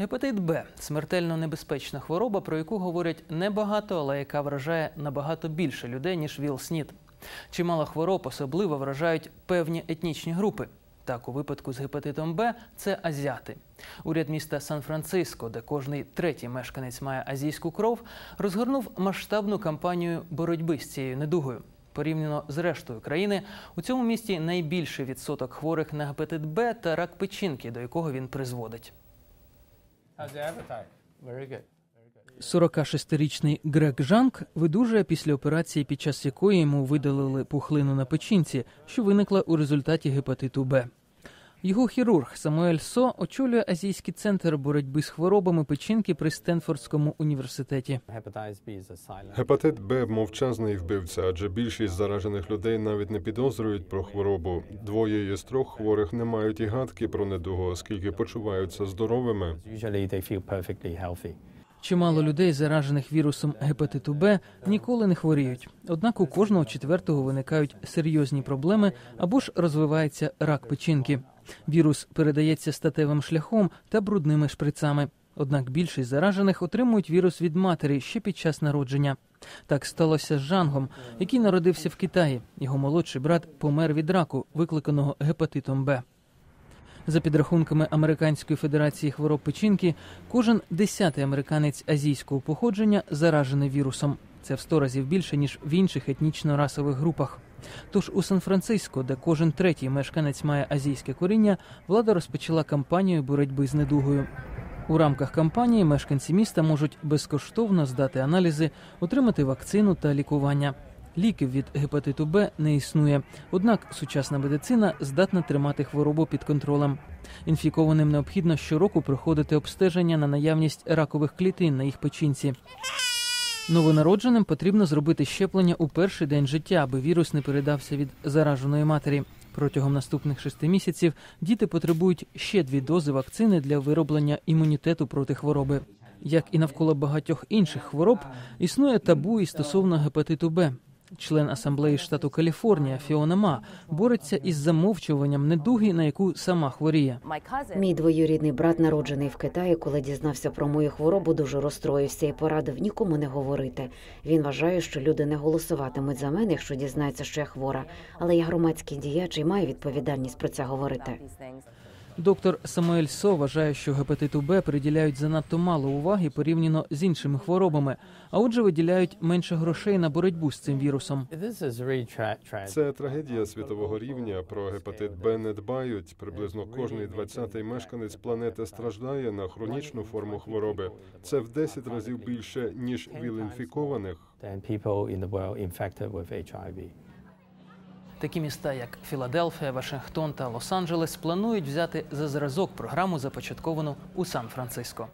Гепатит Б смертельно небезпечна хвороба, про яку говорять небагато, але яка вражає набагато більше людей, ніж ВІЛ-СНІД. Чимало хвороб особливо вражають певні етнічні групи. Так, у випадку з гепатитом Б це азіати. Уряд міста Сан-Франциско, де кожний третій мешканець має азійську кров, розгорнув масштабну кампанію боротьби з цією недугою. Порівняно з рештою країни, у цьому місті найбільший відсоток хворих на гепатит Б та рак печінки, до якого він призводить. 46-річний Грег Жанк видужує після операції, під час якої йому видалили пухлину на печінці, що виникла у результаті гепатиту Б. Його хірург Самуель Со очолює азійський центр боротьби з хворобами печінки при Стенфордському університеті. Гепатит Б мовчазний вбивця, адже більшість заражених людей навіть не підозрюють про хворобу. Двоє із трьох хворих не мають і гадки про недугу, оскільки почуваються здоровими. Чимало людей, заражених вірусом гепатиту Б, ніколи не хворіють. Однак у кожного четвертого виникають серйозні проблеми або ж розвивається рак печінки. Вірус передається статевим шляхом та брудними шприцами. Однак більшість заражених отримують вірус від матері ще під час народження. Так сталося з Жангом, який народився в Китаї. Його молодший брат помер від раку, викликаного гепатитом Б. За підрахунками Американської федерації хвороб печінки, кожен десятий американець азійського походження заражений вірусом. Це в 100 разів більше ніж в інших етнічно-расових групах. Тож у Сан-Франциско, де кожен третій мешканець має азійське коріння, влада розпочала кампанію боротьби з недугою. У рамках кампанії мешканці міста можуть безкоштовно здати аналізи, отримати вакцину та лікування. Ліків від гепатиту Б не існує, однак сучасна медицина здатна тримати хворобу під контролем. Інфікованим необхідно щороку проходити обстеження на наявність ракових клітин на їх печінці. Новонародженим потрібно зробити щеплення у перший день життя, аби вірус не передався від зараженої матері. Протягом наступних шести місяців діти потребують ще дві дози вакцини для вироблення імунітету проти хвороби. Як і навколо багатьох інших хвороб, існує табу і стосовно гепатиту Б. Член асамблеї штату Каліфорнія Фіона Ма бореться із замовчуванням недуги, на яку сама хворіє. Мій двоюрідний брат, народжений в Китаї, коли дізнався про мою хворобу, дуже розстроївся і порадив нікому не говорити. Він вважає, що люди не голосуватимуть за мене, якщо дізнаються, що я хвора. Але я громадський діяч і маю відповідальність про це говорити. Доктор Самуель Со вважає, що гепатиту Б приділяють занадто мало уваги порівняно з іншими хворобами, а отже, виділяють менше грошей на боротьбу з цим вірусом. Це трагедія світового рівня. Про гепатит Б не дбають. Приблизно кожний 20-й мешканець планети страждає на хронічну форму хвороби. Це в 10 разів більше ніж віл-інфікованих. Такі міста, як Філадельфія, Вашингтон та Лос-Анджелес, планують взяти за зразок програму, започатковану у Сан-Франциско.